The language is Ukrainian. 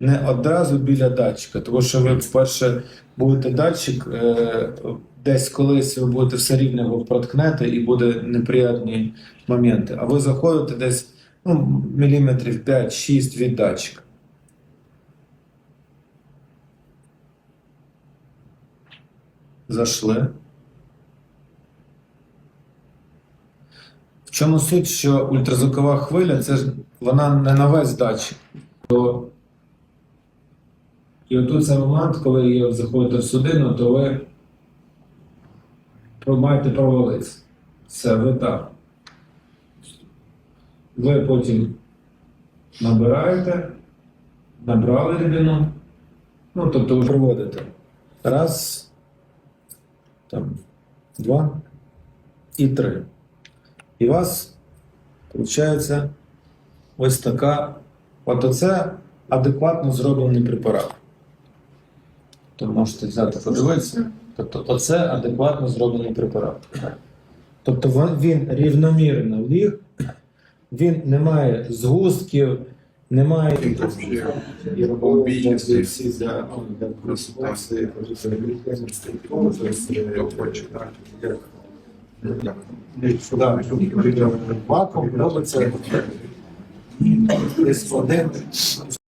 не одразу біля датчика, тому що ви, по-перше, будете датчик, е, десь колись ви будете все рівно його проткнете і буде неприємні моменти. А ви заходите десь ну, міліметрів 5-6 від датчика. Зайшли. В чому суть, що ультразвукова хвиля це ж вона не на весь датчик. І отут цей момент, коли є- заходите в судину, то ви маєте провалитися. Все, ви так. Ви потім набираєте, набрали рідину, ну, тобто ви проводите. Раз, там, два і три. І у вас виходить ось така. От оце адекватно зроблений препарат. То можете взяти подивитися. Тобто, оце адекватно зроблений препарат. Тобто він рівномірно ліг, він не має згустків, немає і робили всі для, для консультації. Вакуум робиться